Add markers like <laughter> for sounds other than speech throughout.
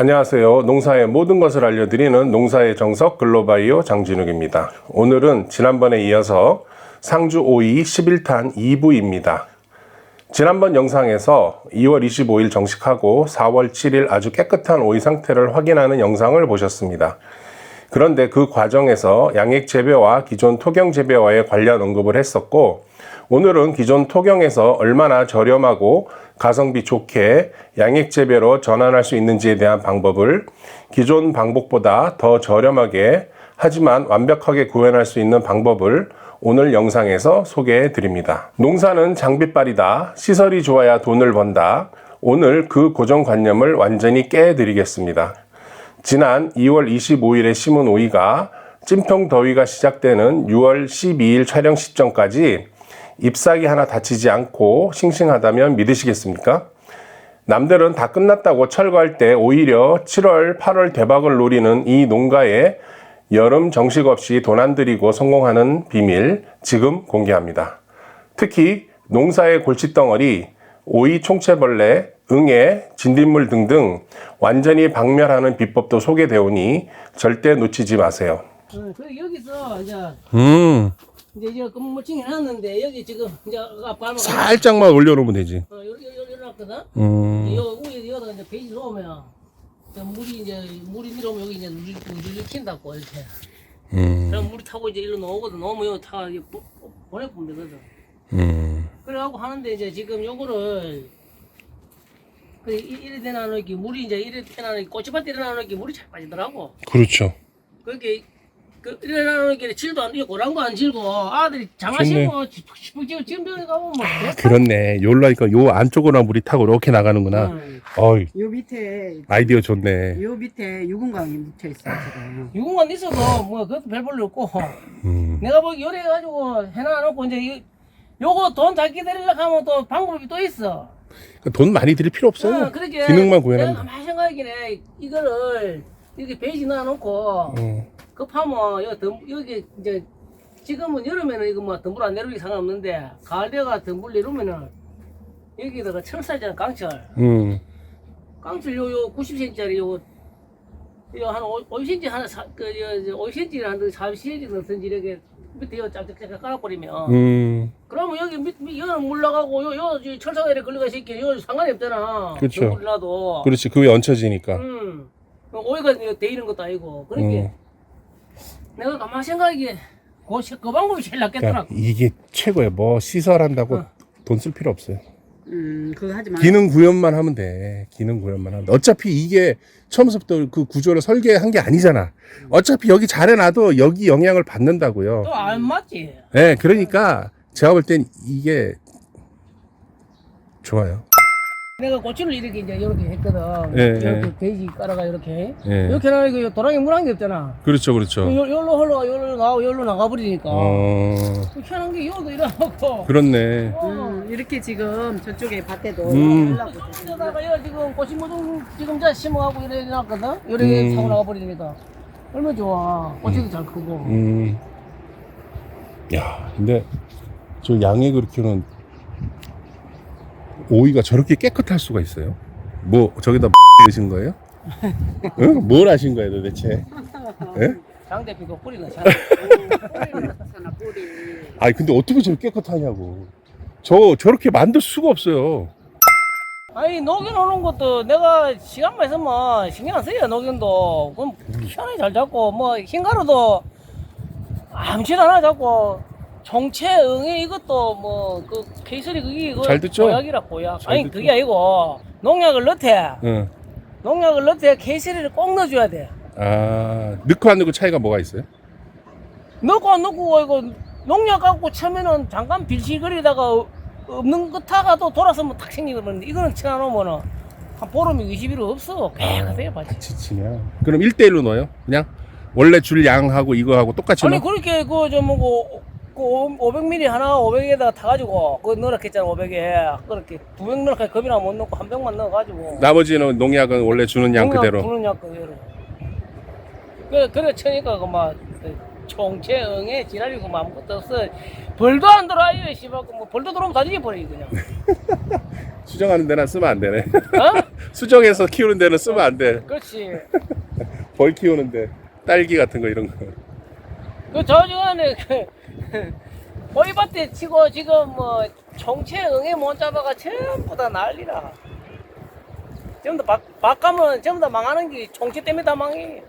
안녕하세요. 농사의 모든 것을 알려드리는 농사의 정석 글로바이오 장진욱입니다. 오늘은 지난번에 이어서 상주 오이 11탄 2부입니다. 지난번 영상에서 2월 25일 정식하고 4월 7일 아주 깨끗한 오이 상태를 확인하는 영상을 보셨습니다. 그런데 그 과정에서 양액 재배와 기존 토경 재배와의 관련 언급을 했었고 오늘은 기존 토경에서 얼마나 저렴하고 가성비 좋게 양액 재배로 전환할 수 있는지에 대한 방법을 기존 방법보다 더 저렴하게 하지만 완벽하게 구현할 수 있는 방법을 오늘 영상에서 소개해 드립니다. 농사는 장비빨이다. 시설이 좋아야 돈을 번다. 오늘 그 고정관념을 완전히 깨 드리겠습니다. 지난 2월 25일에 심은 오이가 찜통 더위가 시작되는 6월 12일 촬영 시점까지 잎사귀 하나 다치지 않고 싱싱하다면 믿으시겠습니까? 남들은 다 끝났다고 철거할 때 오히려 7월, 8월 대박을 노리는 이 농가에 여름 정식 없이 돈 안 들이고 성공하는 비밀 지금 공개합니다. 특히 농사의 골칫덩어리, 오이 총채벌레, 응애, 진딧물 등등 완전히 박멸하는 비법도 소개되오니 절대 놓치지 마세요. 어, 여기서 이제 음, 이제 이제 건물층 해놨는데 여기 지금 이제 밟아 살짝만 올려놓으면 되지. 어 여기 여기 여기 놨거든. 음, 여 위에 여기다 이제 베이지 놓으면 이제 물이 이제 물이 내려오면 여기 이제 누리 누리 킨다고 이렇게. 음, 그럼 물이 타고 이제 일로 나오거든. 나오면 여기 타 보- 보내보면 되거든. 음, 그래갖고 하는데 이제 지금 요거를 그 이- 이래 되나는 이렇게 물이 이제 이래 되나는 꽃이밭 일어나는 이렇게 물이 잘 빠지더라고. 그렇죠. 그게 그 일어나는 게 질도 안 이고 고랑도 안 질고 아들이 좋네. 장화시고 지금 지금 병에 가면 뭐 아, 그렇네. 요로 하니까 요 안쪽으로 물이 타고 이렇게 나가는구나. 응. 어이, 요 밑에 아이디어 좋네. 요 밑에 유금강이 묻혀 있어 지금. 유공간 있어도 뭐 그것도 별 볼일 없고 음, 내가 보기 요래 가지고 해놔놓고 이제 이, 요거 돈잘 기다리려고 하면 또 방법이 또 있어. 그러니까 돈 많이 들일 필요 없어요. 어, 그러게 기능만 내가 구현하면 돼. 가만히 생각하기네 이거를 이렇게 베이지 놔놓고 어, 급하면 여기, 덤, 여기 이제 지금은 여름에는 이거 뭐 덤불 안 내리기 상관없는데 가을 되가 덤불 내리면은 여기다가 철사잖아 강철 음, 깡줄 요, 요 90cm짜리 요, 요한 5cm 하나 사, 그, 요, 5cm를 한 40cm 넣든지 이렇게 밑에 요 짝짝짝 깔아버리면. 음, 그러면 여기 밑, 밑, 여는 물 나가고 요, 요, 요 철사가 이렇게 걸려가 있기 요 상관이 없잖아. 물 나도. 그렇지. 그게 얹혀지니까. 음. 이거 돼 있는 것도 아니고. 그러니까 음. 내가 가만 생각하기에 그, 시- 그 방법이 제일 그러니까 낫겠더라. 이게 최고예요. 뭐 시설한다고 어. 돈쓸 필요 없어요. 음 그거 하지 마. 기능 구현만 하면 돼. 기능 구현만 하면 돼. 어차피 이게 처음부터 그 구조를 설계한 게 아니잖아. 어차피 여기 잘 해놔도 여기 영향을 받는다고요. 또 안 맞지. 네, 그러니까 제가 볼 땐 이게 좋아요. 내가 고추를 이렇게 이제 이렇게 했거든. 예, 이렇게 예. 돼지 깔아가 이렇게. 예. 이렇게 이거 도랑이 물한 게 없잖아. 그렇죠, 그렇죠. 요, 요로 흘러가 요로 나가고 요로 나가버리니까. 어, 희한한 게 요도 이러고. 그렇네. 어. 음, 이렇게 지금 저쪽에 밭에도 음. 여기다가 요 지금 고시무동 지금 자 심어가고 이래 놨거든. 요래 음. 타고 나가버리니까. 얼마나 좋아. 고추도 잘 크고. 음. 야, 근데 저 양에 그렇게는 오이가 저렇게 깨끗할 수가 있어요? 뭐 저기다 넣으신 거예요? 응? 뭘 하신 거예요 도대체? 예? 장 대표도 뿌리는 잘. 하나 뿌리. 아니 근데 어떻게 저렇게 깨끗하냐고. 저 저렇게 만들 수가 없어요. 아니 녹여 놓는 것도 내가 시간만 있으면 신경 안 써요 녹연도 그럼 희한하게 잘 잡고 뭐 흰가루도 아무치도 잡고 정체 응애 이것도 뭐그 케이스리 그게 이거 잘 듣죠? 보약이라 보약 잘 아니 듣죠? 그게 아니고 농약을 넣대 응. 농약을 넣대 케이스리를 꼭 넣어줘야 돼 아 넣고 안 넣고 차이가 뭐가 있어요? 넣고 안 넣고 이거 농약 갖고 처음에는 잠깐 빌실거리다가 어- 없는 것 하가도 돌아서면 탁 생기거든 이거는 쳐놓으면은 한 보름이 20일 없어 깨끗해요 밭이 지치냐? 그럼 1대1로 넣어요? 그냥 원래 줄 양하고 이거하고 똑같이 아니 넣어? 그렇게 그저 뭐고 그 500ml 하나 500에다가 타가지고 그거 넣으라 했잖아 500에 그렇게 200 넣을까 겁이나 못 넣고 한 병만 넣어가지고 나머지는 농약은 원래 주는 양 그대로. 주는 약 그대로 그래 그래 쳐니까 그막 총체 응애 지랄이고 뭐 아무것도 없어 벌도 안 들어와요 씨발 뭐 벌도 들어오면 다 죽여버려 그냥 <laughs> 수정하는 데나 쓰면 안 되네. 어? <laughs> 수정해서 키우는 데는 쓰면 안 돼. 그렇지. <laughs> 벌 키우는데 딸기 같은 거 이런 거. 그 저주간에 보이밭에 치고 지금 뭐 총체 응애 못 잡아가 전부 다 난리라. 전부 다 박, 박가면 전부 다 망하는 게 총체 때문에 다 망해.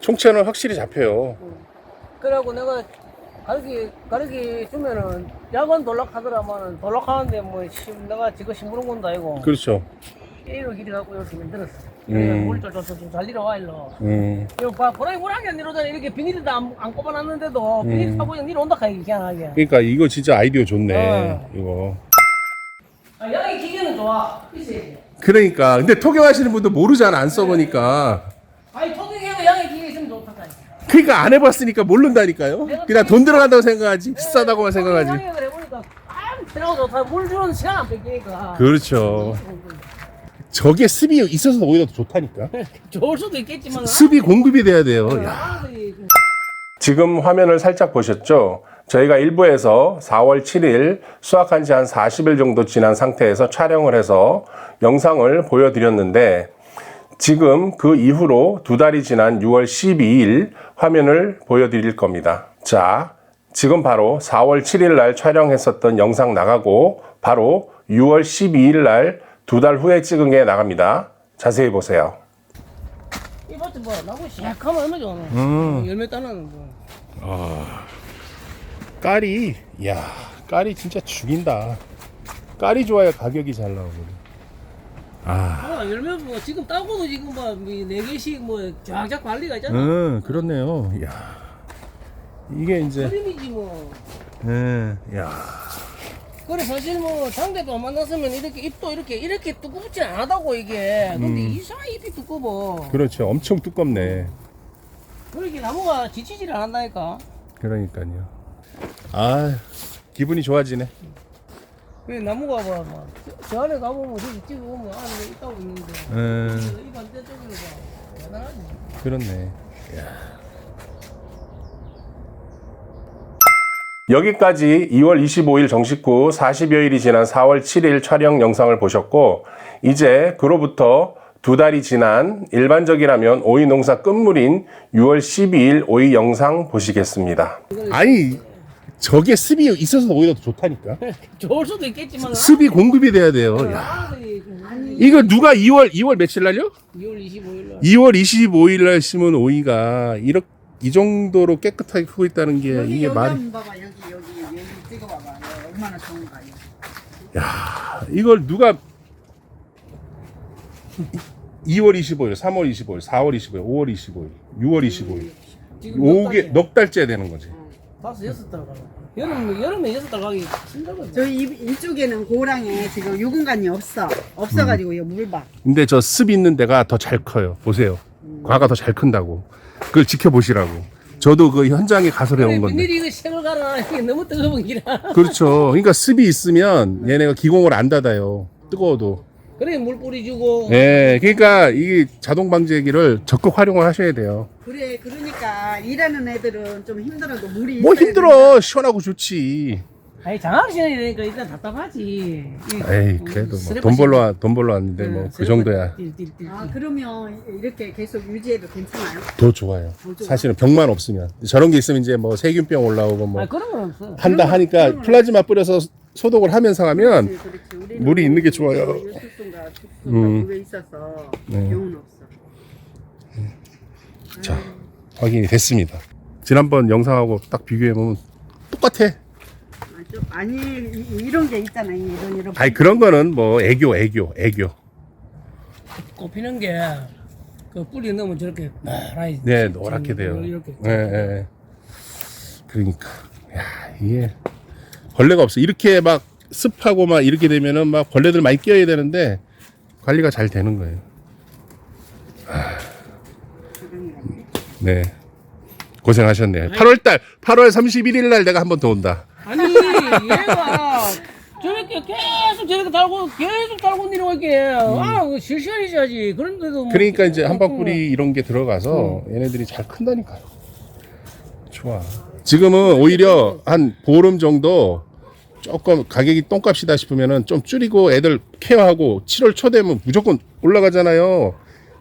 총체는 확실히 잡혀요. 그래갖고 내가 가르기 가르기 주면은 야간 돌락하더라마는 돌락하는데 뭐 씨, 내가 지금 심부름 건다 이거 그렇죠. 이로 길이 갖고 이렇게 만들었어. 음. 물 쫄쫄쫄 잘 내려와 일로. 음. 이거 봐, 보라기 보라기 안 내려오잖아. 이렇게 비닐도 안, 안 꼽아놨는데도 비닐 음. 타고 그냥 내려온다 카이 희한하게. 그러니까 이거 진짜 아이디어 좋네. 어. 이거. 아, 양이 기계는 좋아. 있어야지. 그러니까 근데 토경하시는 분도 모르잖아 안 써보니까. 아니 토끼개가 양이 기계 있으면 좋다니까. 그러니까 안 해봤으니까 모른다니까요. 그냥 돈 들어간다고 생각하지 비싸다고만 생각하지. 토끼개를 해보니까 아무 좋다. 물 주는 시간 안 뺏기니까. 그렇죠. 저게 습이 있어서 오히려 더 좋다니까. 좋을 수도 있겠지만. 습이 공급이 돼야 돼요. 야. 사람들이 그 지금 화면을 살짝 보셨죠? 저희가 일부에서 4월 7일 수확한 지 한 40일 정도 지난 상태에서 촬영을 해서 영상을 보여드렸는데 지금 그 이후로 두 달이 지난 6월 12일 화면을 보여드릴 겁니다. 자, 지금 바로 4월 7일 날 촬영했었던 영상 나가고 바로 6월 12일 날 두 달 후에 찍은 게 나갑니다. 자세히 보세요. 이것도 뭐 나고 시작하면 얼마 좋아. 음. 열매 따는 거. 까리, 야, 까리 진짜 죽인다. 까리 좋아야 가격이 잘 나오고. 아, 아, 열매 뭐 지금 따고도 지금 뭐네 개씩 뭐 쫙쫙 관리가 있잖아. 응, 그렇네요. 야, 이게 이제, 그림이지 뭐. 응, 야, 그래 사실 뭐안 만났으면 이렇게 잎도 이렇게 이렇게 두껍진 않다고 이게. 근데 이상하게 잎이 두꺼워. 그렇죠. 엄청 두껍네. 그러게 나무가 지치질 않는다니까. 그러니까요. 아, 기분이 좋아지네. 그 나무가 봐, 막. 저, 저 안에 가보면 저기 찍어보면 안에 있다고 있는데. 응, 이 반대쪽으로 봐. 대단하지. 그렇네. 여기까지 2월 25일 정식 후 40여일이 지난 4월 7일 촬영 영상을 보셨고, 이제 그로부터 두 달이 지난 일반적이라면 오이 농사 끝물인 6월 12일 오이 영상 보시겠습니다. 아니, 저게 습이 있어서 오히려 더 좋다니까. <laughs> 좋을 수도 있겠지만. 습이 공급이 돼야 돼요. 야. 이거 누가 2월 2월 며칠 날요? 2월 25일 날. 2월 25일 날 심은 오이가 이렇게 이 정도로 깨끗하게 크고 있다는 게 여기 이게 여기 말이 한번 봐봐 여기 여기 여기 찍어봐봐 여기 얼마나 좋은가 이거. 이걸 누가 2월 25일, 3월 25일, 4월 25일, 5월 25일, 6월 25일 지금 몇 오게 달이야? 넉 달째 되는 거지. 다섯 여섯 달 가고. 여름 여름에 여섯 달 가기 힘들거든. 저희 이, 이쪽에는 고랑에 지금 유분간이 없어 없어가지고 이거 물봐. 근데 저 습 있는 데가 더 잘 커요. 보세요. 과가 더 잘 큰다고. 그걸 지켜보시라고. 저도 그 현장에 가서 배운 건데. 비닐이 이거 색을 갈아 이게 너무 뜨거운 기라. 그렇죠. 그러니까 습이 있으면 얘네가 기공을 안 닫아요. 뜨거워도. 그래 물 뿌리주고. 예, 그러니까 이 자동 방제기를 적극 활용을 하셔야 돼요. 그래 그러니까 일하는 애들은 좀 힘들어도 물이 뭐 있어야 힘들어. 시원하고 좋지. 아니 장학시간이니까 일단 답답하지. 이- 에이, 음, 그래도 뭐 돈 벌러, 씹- 와- 돈 벌러 왔는데 뭐 응, 그 정도야. 딜, 딜, 딜, 된다. 아 딜. 그러면 이렇게 계속 유지해도 괜찮아요? 더 좋아요. 더 좋아? 사실은 병만 없으면. 저런 게 있으면 이제 뭐 세균병 올라오고 뭐 아 그런 건 없어. 한다 하니까 플라즈마 뿌려서 소독을 하면서 하면 그렇지, 그렇지. 우리는 물이 있는 게 좋아요. 죽수가 음. 물에 있어서 네. 병은 없어. 자, 확인이 됐습니다. 지난번 영상하고 딱 비교해 보면 똑같아. 아, 좀, 아니 이, 이런 게 있잖아 이런 이런. 아니, 그런 거는 뭐 애교, 애교, 애교. 꼽히는 게 그 뿌리 넣으면 저렇게 나라이. 네, 노랗게 돼요. 이렇게. 예, 예. 그러니까. 야, 이게 벌레가 없어. 이렇게 막 습하고 막 이렇게 되면은 막 벌레들 많이 끼어야 되는데 관리가 잘 되는 거예요. 네. 고생하셨네요. 8월달, 8월 31일 날 내가 한 번 더 온다. 얘가 저렇게 계속 저렇게 달고 계속 달고 내려가게 아 실시간이셔야지 그런데도 뭐 음. 그러니까 이제 어, 한방뿌리 이런 게 들어가서 얘네들이 잘 큰다니까요. 좋아. 지금은 오히려 한 보름 정도 조금 가격이 똥값이다 싶으면은 좀 줄이고 애들 케어하고 7월 초 되면 무조건 올라가잖아요.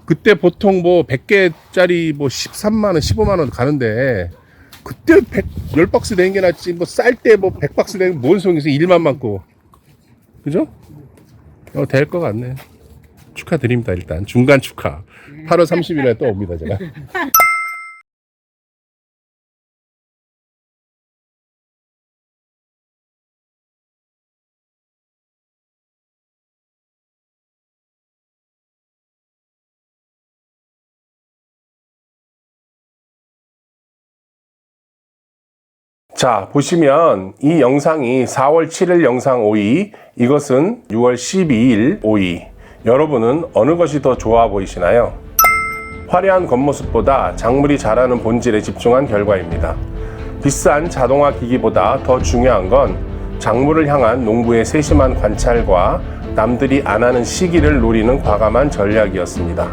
그때 보통 뭐 100개짜리 뭐 13만 원, 15만 원 가는데 그때 100, 10박스 낸 게 낫지 뭐 쌀 때 뭐 100박스 낸뭔 소용있어 일만 많고. 그죠? 어, 될 것 같네. 축하드립니다 일단. 중간 축하. 8월 30일에 또 옵니다 제가 <laughs> 자, 보시면 이 영상이 4월 7일 영상 5위, 이것은 6월 12일 5위. 여러분은 어느 것이 더 좋아 보이시나요? 화려한 겉모습보다 작물이 자라는 본질에 집중한 결과입니다. 비싼 자동화 기기보다 더 중요한 건 작물을 향한 농부의 세심한 관찰과 남들이 안 하는 시기를 노리는 과감한 전략이었습니다.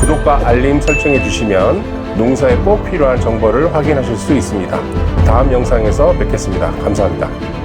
구독과 알림 설정해 주시면 농사에 꼭 필요한 정보를 확인하실 수 있습니다. 다음 영상에서 뵙겠습니다. 감사합니다.